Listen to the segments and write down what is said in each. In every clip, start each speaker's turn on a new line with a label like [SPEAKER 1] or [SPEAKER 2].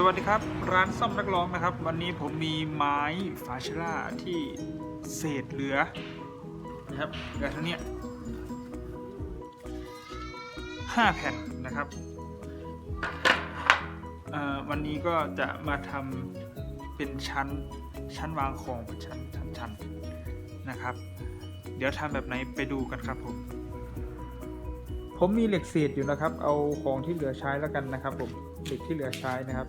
[SPEAKER 1] สวัสดีครับ ร้านซ่อมนักร้องนะครับ วันนี้ผมมีไม้ฟาชล่าที่เศษเหลือนะครับเหลือเท่าเนี้ยห้าแผ่นนะครับวันนี้ก็จะมาทำเป็นชั้นชั้นวางของเป็นชั้นชั้นชั้นนะครับ เดี๋ยวทำแบบไหนไปดูกันครับผมผมมีเหล็กเศษอยู่นะครับ เอาของที่เหลือใช้แล้วกันนะครับผม เหล็กที่เหลือใช้นะครับ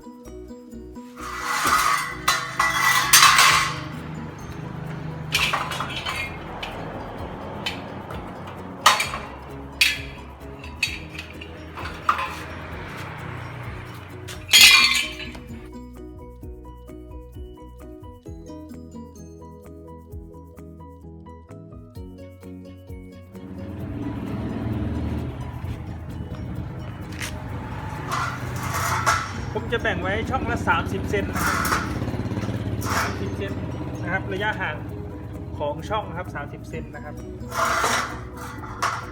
[SPEAKER 1] ช่องละ 30 เซนนะครับ30 เซนนะครับ ระยะห่างของช่องครับ 30 เซนนะครับ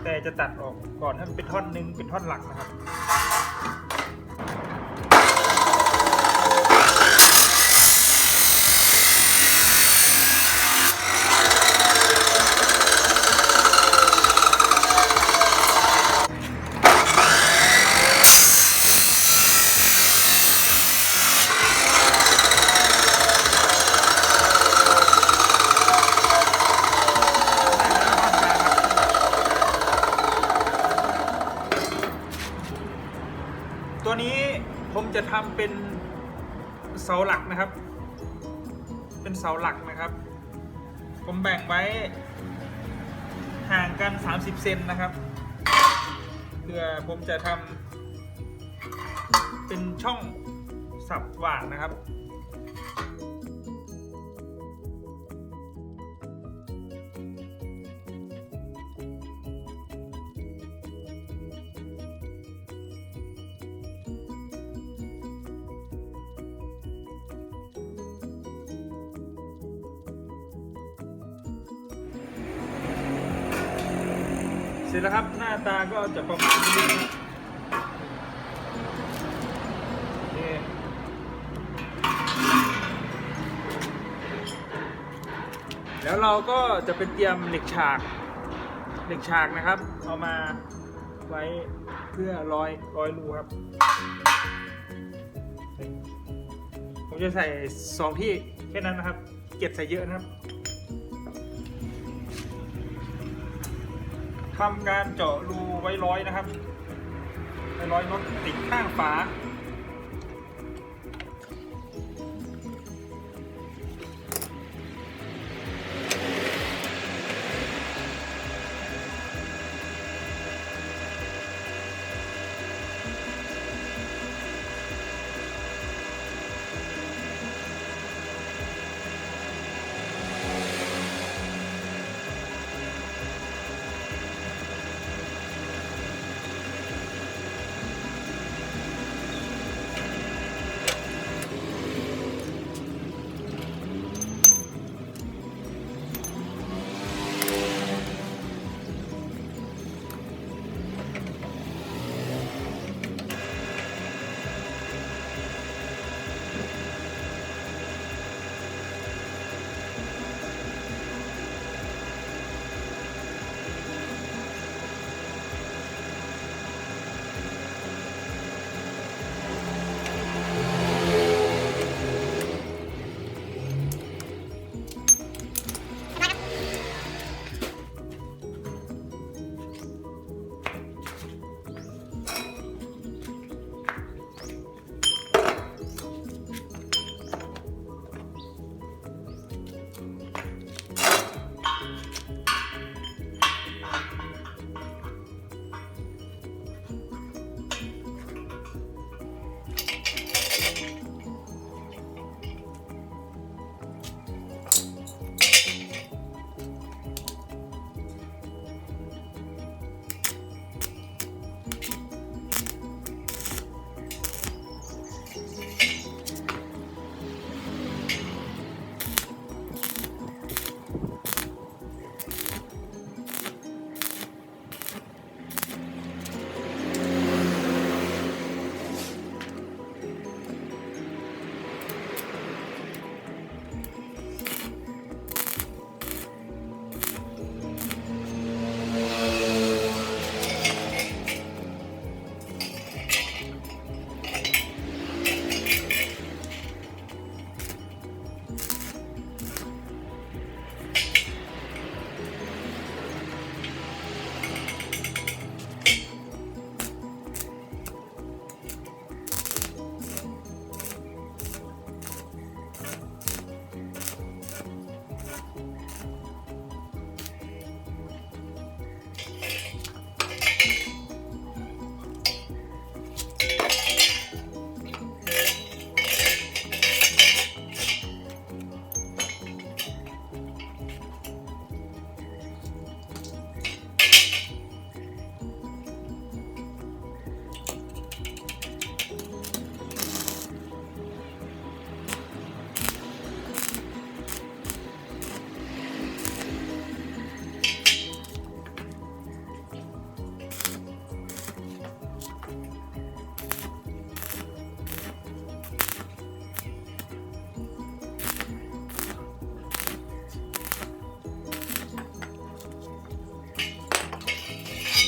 [SPEAKER 1] แต่จะตัดออกก่อนให้มันเป็นท่อนหนึ่งเป็นท่อนหลักนะครับ ตัวนี้ผมจะ ทำเป็นเสาหลักนะครับ เป็นเสาหลักนะครับ ผมแบ่งไว้ห่างกัน 30 เซนนะครับ เพื่อผมจะทำเป็นช่องสับหว่านนะครับ ร็จแล้วครับหน้าตาก็จะประมาณนี้ครับแล้วเราก็จะเป็นเตรียมเหล็กฉากเหล็กฉากนะครับ เอามาไว้เพื่อร้อยร้อยรูครับ ผมจะใส่สองที่แค่นั้นนะครับ เก็บใส่เยอะนะครับ ทำการเจาะรูไว้ร้อยนะครับไว้ร้อยน็อตติดข้างฝา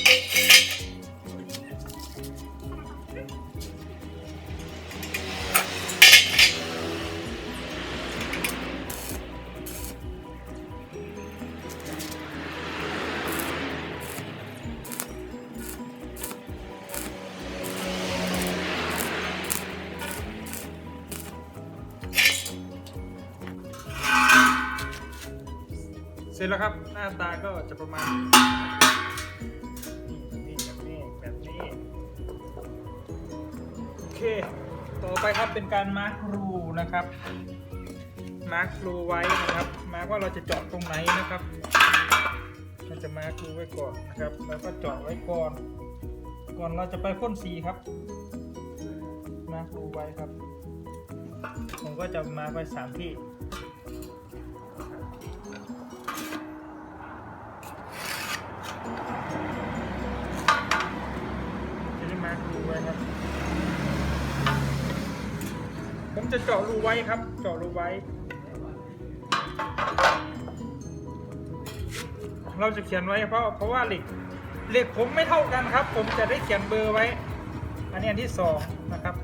[SPEAKER 1] เสร็จแล้วครับ หน้าตาก็จะประมาณ เค ต่อไปครับเป็นการมาร์ครูนะครับ มาร์ครูไว้นะครับ มาร์คว่าเราจะเจาะตรงไหนนะครับเราจะมาร์ครูไว้ก่อนนะครับ แล้วก็เจาะไว้ก่อน ก่อนเราจะไปพ่นสีครับ มาร์ครูไว้ครับ ผมก็จะมาไว้สามที่จะได้มาร์ครูไว้ครับ ผมจะเจาะรูไว้ครับ เจาะรูไว้ เราจะเขียนไว้เพราะเพราะว่าเหล็กเหล็กผมไม่เท่ากันครับ ผมจะได้เขียนเบอร์ไว้ อันนี้อันที่สองนะครับ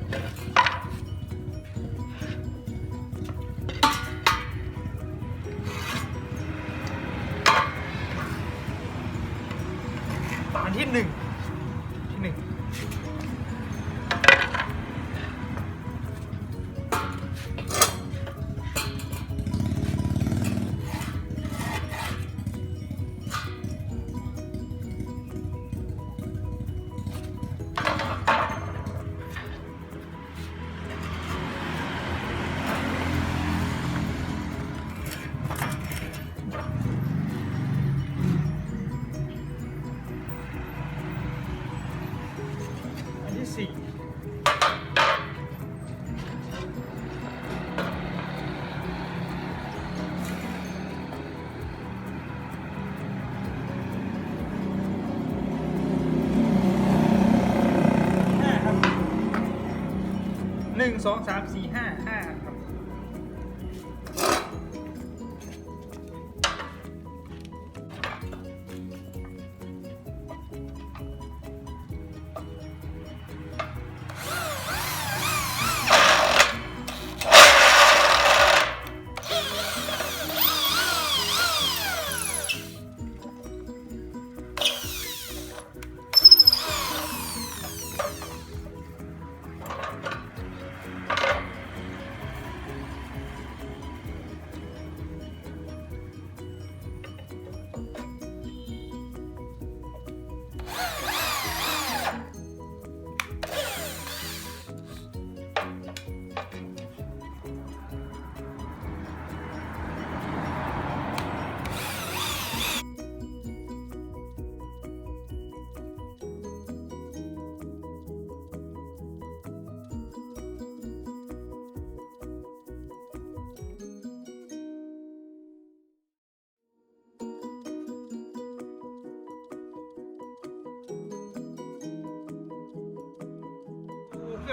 [SPEAKER 1] สองสามสี่ห้า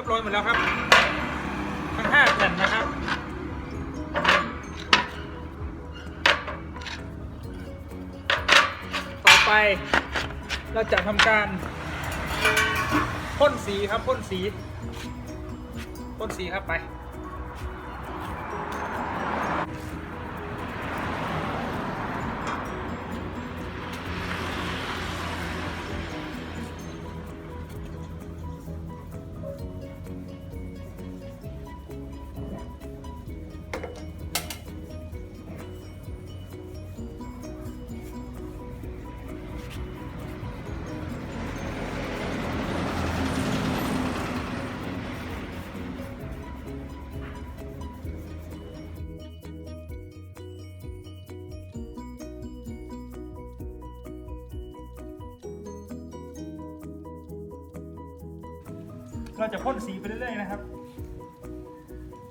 [SPEAKER 1] รียบร้อยหมดแล้วครับ ทั้งห้าแผ่นนะครับ ต่อไปเราจะทำการพ่นสีครับพ่นสีพ่นสีครับไป จะพ่นสีไปเรื่อยๆนะครับ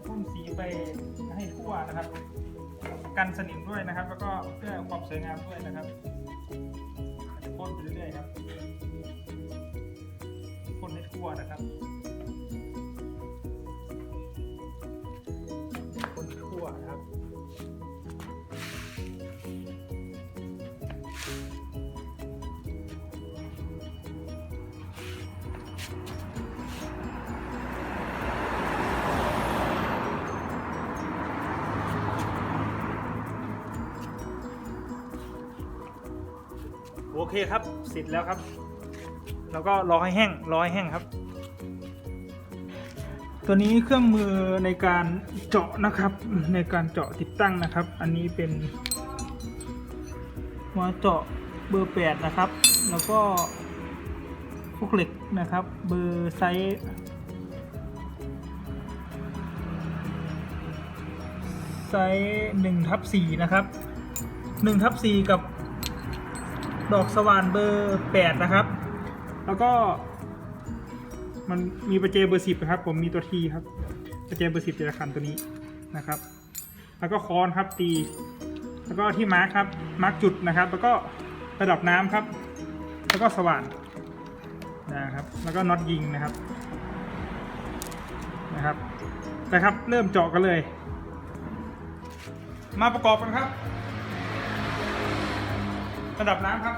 [SPEAKER 1] พ่นสีไปให้ทั่วนะครับ กันสนิมด้วยนะครับ แล้วก็เพื่อความสวยงามด้วยนะครับจะพ่นไปเรื่อยๆครับพ่นให้ทั่วนะครับ เคครับเสร็จแล้วครับ แล้วก็รอให้แห้งรอให้แห้งครับ ตัวนี้เครื่องมือในการเจาะนะครับ ในการเจาะติดตั้งนะครับ อันนี้เป็นหัวเจาะเบอร์แปดนะครับ แล้วก็พวกเหล็กนะครับ เบอร์ไซส์ไซส์หนึ่งทับสี่นะครับหนึ่งทับสี่กับ ดอกสว่านเบอร์แปดนะครับ แล้วก็ มันมีประเจเบอร์สิบนะครับ ผมมีตัวทีครับ ประเจเบอร์สิบจะขันตัวนี้นะครับ แล้วก็ค้อนครับตี แล้วก็ที่มาร์คครับ มาร์คจุดนะครับ แล้วก็ระดับน้ำครับ แล้วก็สว่านนะครับ แล้วก็น็อตยิงนะครับ นะครับนะครับ เริ่มเจาะกันเลย มาประกอบกันครับ ระดับน้ำครับ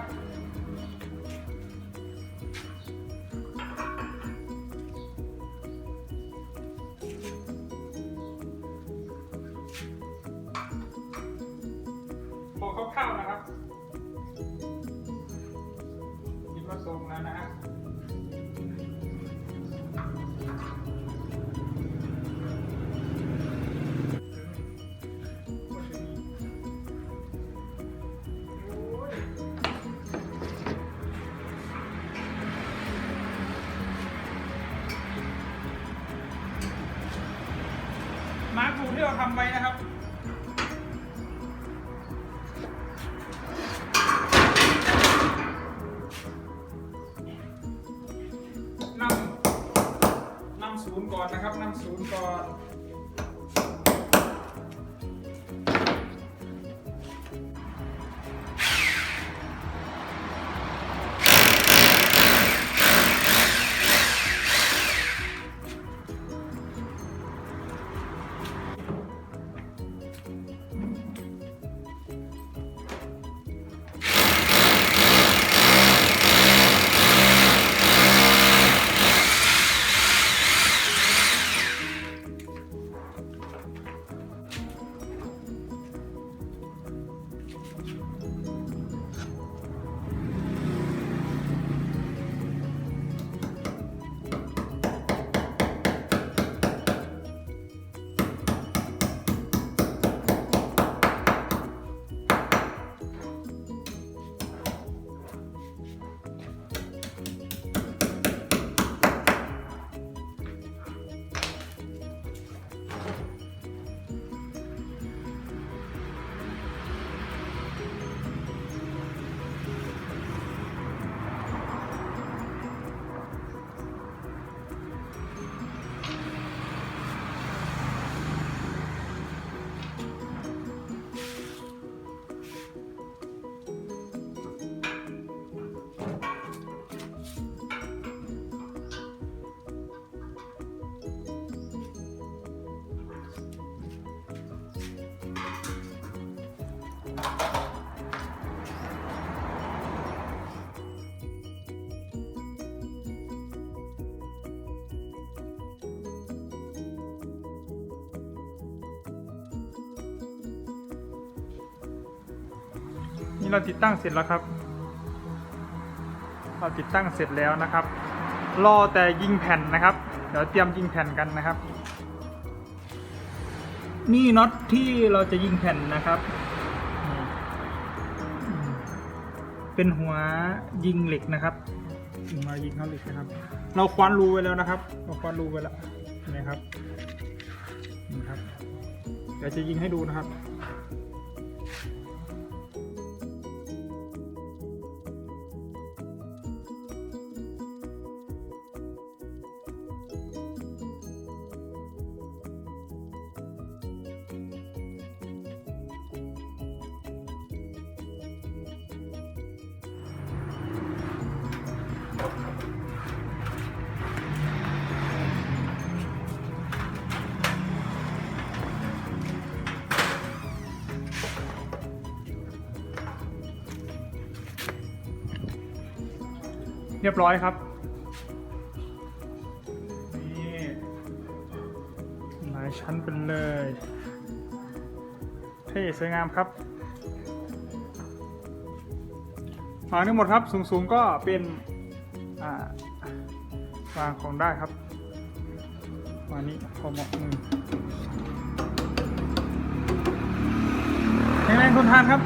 [SPEAKER 1] พอคร่าวๆนะครับ มาร์คถูที่เราทำไว้นะครับนำนำศูนย์ก่อนนะครับนำศูนย์ก่อน เราติดตั้งเสร็จแล้วครับ เราติดตั้งเสร็จแล้วนะครับ รอแต่ยิงแผ่นนะครับ เดี๋ยวเตรียมยิงแผ่นกันนะครับ นี่น็อตที่เราจะยิงแผ่นนะครับ เป็นหัวยิงเหล็กนะครับหัวยิงเข้าเหล็กนะครับ เราคว้านรูไว้แล้วนะครับ เราคว้านรูไว้แล้วนะครับ นี่ครับ เดี๋ยวจะยิงให้ดูนะครับ ยบร้อยครับ นี่หลายชั้นเป็นเลย เท่สวยงามครับวางทั้งหมดครับสูงๆก็เป็นวางของได้ครับวางนี้พอเหมาะมือแข็งแรงทนทานครับ